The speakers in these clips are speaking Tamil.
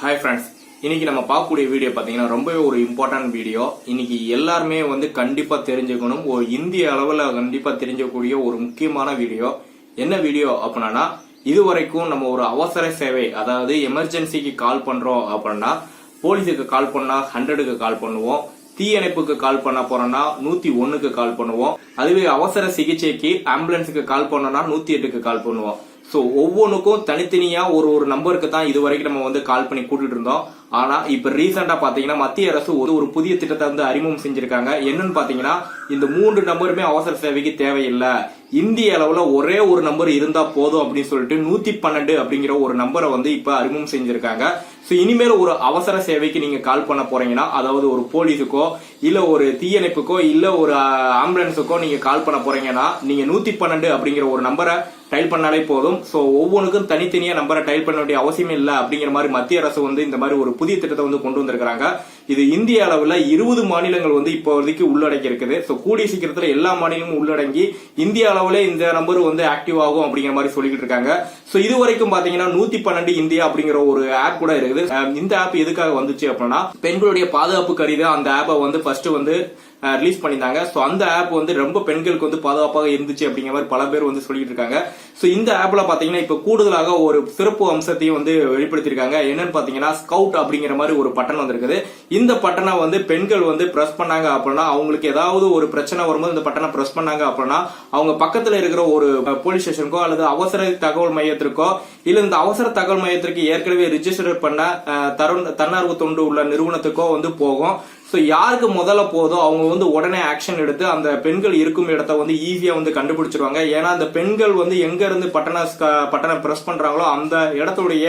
ஹாய் ஃப்ரெண்ட்ஸ் இன்னைக்கு நம்ம பார்க்கக்கூடிய வீடியோ பார்த்தீங்கன்னா ரொம்பவே ஒரு இம்பார்ட்டன்ட் வீடியோ. இன்னைக்கு எல்லாருமே வந்து கண்டிப்பாக தெரிஞ்சுக்கணும். ஒரு இந்திய அளவில் கண்டிப்பாக தெரிஞ்சக்கூடிய ஒரு முக்கியமான வீடியோ. என்ன வீடியோ அப்படின்னா இது வரைக்கும் நம்ம ஒரு அவசர சேவை அதாவது எமர்ஜென்சிக்கு கால் பண்ணுறோம் அப்படின்னா போலீஸுக்கு கால் பண்ணால் ஹண்ட்ரடுக்கு கால் பண்ணுவோம். தீயணைப்புக்கு கால் பண்ண போறோம்னா நூத்தி ஒன்னுக்கு கால் பண்ணுவோம். அதுவே அவசர சிகிச்சைக்கு ஆம்புலன்ஸுக்கு கால் பண்ணோம்னா நூத்தி எட்டுக்கு கால் பண்ணுவோம். ஸோ ஒவ்வொன்றுக்கும் தனித்தனியாக ஒரு ஒரு நம்பருக்கு தான் இது வரைக்கும் நம்ம வந்து கால் பண்ணி கூட்டிட்டு இருந்தோம். ஆனால் இப்போ ரீசெண்டாக பார்த்தீங்கன்னா மத்திய அரசு ஒரு ஒரு புதிய திட்டத்தை வந்து அறிமுகம் செஞ்சுருக்காங்க. என்னன்னு பார்த்தீங்கன்னா இந்த மூன்று நம்பருமே அவசர சேவைக்கு தேவையில்லை. இந்திய அளவில் ஒரே ஒரு நம்பர் இருந்தா போதும் அப்படின்னு சொல்லிட்டு நூத்தி பன்னெண்டு அப்படிங்கிற ஒரு நம்பரை வந்து இப்ப அறிமுகம் செஞ்சிருக்காங்க. ஸோ இனிமேல் ஒரு அவசர சேவைக்கு நீங்க கால் பண்ண போறீங்கன்னா அதாவது ஒரு போலீஸுக்கோ இல்ல ஒரு தீயணைப்புக்கோ இல்ல ஒரு ஆம்புலன்ஸுக்கோ நீங்க கால் பண்ண போறீங்கன்னா நீங்க நூத்தி பன்னெண்டு அப்படிங்கிற ஒரு நம்பரை டைல் பண்ணாலே போதும். ஸோ ஒவ்வொன்றுக்கும் தனித்தனியா நம்பரை டைல் பண்ண வேண்டிய அவசியம் இல்லை அப்படிங்கிற மாதிரி மத்திய அரசு வந்து இந்த மாதிரி ஒரு புதிய திட்டத்தை வந்து கொண்டு வந்திருக்காங்க இது இந்திய அளவில் இருபது மாநிலங்கள் வந்து இப்போதைக்கு உள்ளடக்கி இருக்குது. ஸோ கூடிய சீக்கிரத்தில் எல்லா மாநிலமும் உள்ளடங்கி இந்திய அளவில் இந்த நம்பர் வந்து ஆக்டிவ் ஆகும் அப்படிங்கிற மாதிரி சொல்லிக்கிட்டு இருக்காங்க. ஸோ இது வரைக்கும் பாத்தீங்கன்னா நூத்தி பன்னெண்டு இந்தியா அப்படிங்கிற ஒரு ஆப் கூட இருக்குது. Um, இந்த ஆப் எதுக்காக வந்துச்சு அப்படின்னா பெண்களுடைய பாதுகாப்பு கருதி அந்த ஆப்பை வந்து ஃபர்ஸ்ட் வந்து ரிலீஸ் பண்ணியிருந்தாங்க. ஸோ அந்த ஆப் வந்து ரொம்ப பெண்களுக்கு வந்து பாதுகாப்பாக இருந்துச்சு அப்படிங்கிற மாதிரி பல பேர் வந்து சொல்லிட்டு இருக்காங்க. ஸோ இந்த ஆப்ல பார்த்தீங்கன்னா இப்போ கூடுதலாக ஒரு சிறப்பு அம்சத்தையும் வந்து வெளிப்படுத்தியிருக்காங்க. என்னன்னு பார்த்தீங்கன்னா ஸ்கவுட் அப்படிங்கிற மாதிரி ஒரு பட்டன் வந்திருக்குது. இந்த பட்டனை வந்து பெண்கள் வந்து ப்ரெஸ் பண்ணாங்க அப்படின்னா அவங்களுக்கு ஏதாவது ஒரு பிரச்சனை வரும்போது இந்த பட்டனை ப்ரெஸ் பண்ணாங்க அப்படின்னா அவங்க பக்கத்தில் இருக்கிற ஒரு போலீஸ் ஸ்டேஷனுக்கோ அல்லது அவசர தகவல் மையத்திற்கோ இல்லை இந்த அவசர தகவல் மையத்திற்கு ஏற்கனவே ரிஜிஸ்டர் பண்ண தருண் தன்னார்வ தொண்டு உள்ள நிறுவனத்துக்கோ வந்து போகும். ஸோ யாருக்கு முதல்ல போதோ அவங்க வந்து உடனே ஆக்ஷன் எடுத்து அந்த பெண்கள் இருக்கும் இடத்த வந்து ஈஸியா வந்து கண்டுபிடிச்சிருவாங்க. ஏன்னா அந்த பெண்கள் வந்து எங்க இருந்து பட்டண பட்டணம் பிரஸ் பண்றாங்களோ அந்த இடத்துடைய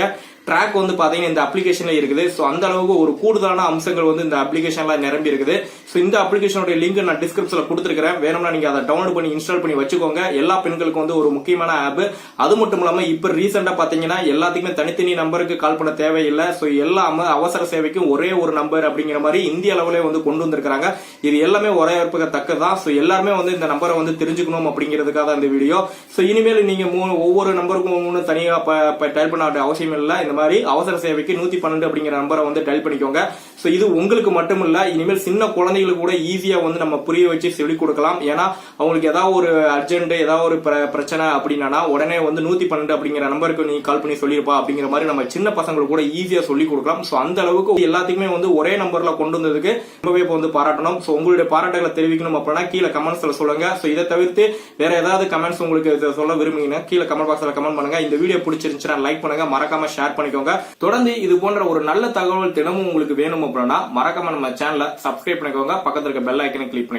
ட்ராக் வந்து பார்த்தீங்கன்னா இந்த அப்ளிகேஷன்ல இருக்குது. ஸோ அந்த அளவுக்கு ஒரு கூடுதலான அம்சங்கள் வந்து இந்த அப்ளிகேஷன்லாம் நிரம்பி இருக்குது. ஸோ இந்த அப்ளிகேஷனுடைய லிங்க் நான் டிஸ்கிரிப்ஷன்ல கொடுத்துருக்கிறேன். வேணும்னா நீங்க அதை டவுன்லோட் பண்ணி இன்ஸ்டால் பண்ணி வச்சுக்கோங்க. எல்லா பெண்களுக்கும் வந்து ஒரு முக்கியமான ஆப் அது மட்டும் இல்லாமல் இப்போ ரீசெண்டாக பார்த்தீங்கன்னா எல்லாத்துக்குமே தனித்தனி நம்பருக்கு கால் பண்ண தேவையில்லை. ஸோ எல்லா அவசர சேவைக்கும் ஒரே ஒரு நம்பர் அப்படிங்கிற மாதிரி இந்திய அளவுல வந்து கொண்டு வந்திருக்கிறாங்க. இது எல்லாமே ஒரே தக்கதான் ஸோ எல்லாருமே வந்து இந்த நம்பரை வந்து தெரிஞ்சுக்கணும் அப்படிங்கிறதுக்காக தான் இந்த வீடியோ ஸோ இனிமேல் நீங்க மூணு ஒவ்வொரு நம்பருக்கும் மூணு தனியாக டைப் பண்ண அவசியம் இல்லை இந்த மாதிரி அவசர சேவைக்கு நூத்தி பன்னெண்டு அப்படிங்கிற நம்பரை வந்து டைல் பண்ணிக்கோங்க. ஸோ இது உங்களுக்கு மட்டும் இல்லை இனிமேல் சின்ன குழந்தைகளுக்கு கூட ஈஸியா வந்து நம்ம புரிய வச்சு சொல்லிக் கொடுக்கலாம். ஏன்னா அவங்களுக்கு ஏதாவது ஒரு அர்ஜென்ட் ஏதாவது ஒரு பிர- பிரச்சனை அப்படின்னா உடனே வந்து நூத்தி பன்னெண்டு அப்படிங்கிற நம்பருக்கு நீ கால் பண்ணி சொல்லிருப்பா அப்படிங்கிற மாதிரி நம்ம சின்ன பசங்களுக்கு கூட ஈஸியா சொல்லிக் கொடுக்கலாம். ஸோ அந்த அளவுக்கு எல்லாத்துக்குமே வந்து ஒரே நம்பர்ல கொண்டு வந்ததுக்கு ரொம்பவே இப்போ வந்து பாராட்டணும். ஸோ உங்களுடைய பாராட்டுகளை தெரிவிக்கணும் அப்படின்னா கீழே கமெண்ட்ஸ்ல சொல்லுங்க. ஸோ இதை தவிர்த்து வேற ஏதாவது கமெண்ட்ஸ் உங்களுக்கு இதை சொல்ல விரும்புறீங்கன்னா கீழே கமெண்ட் பாக்ஸ்ல கமெண்ட் பண்ணுங்க. இந்த வீடியோ பிடிச்சிருந்துச்சுன்னா லைக் பண்ணுங்க. மறக்காம ஷேர் பண்ணி பண்ணிக்கோங்க. தொடர்ந்து இது போன்ற ஒரு நல்ல தகவல் தினமும் உங்களுக்கு வேணும் அப்படின்னா மறக்காம நம்ம சேனலை சப்ஸ்கிரைப் பண்ணிக்கோங்க. பக்கத்துல இருக்க பெல் ஐக்கனை கிளிக் பண்ணிக்கோங்க.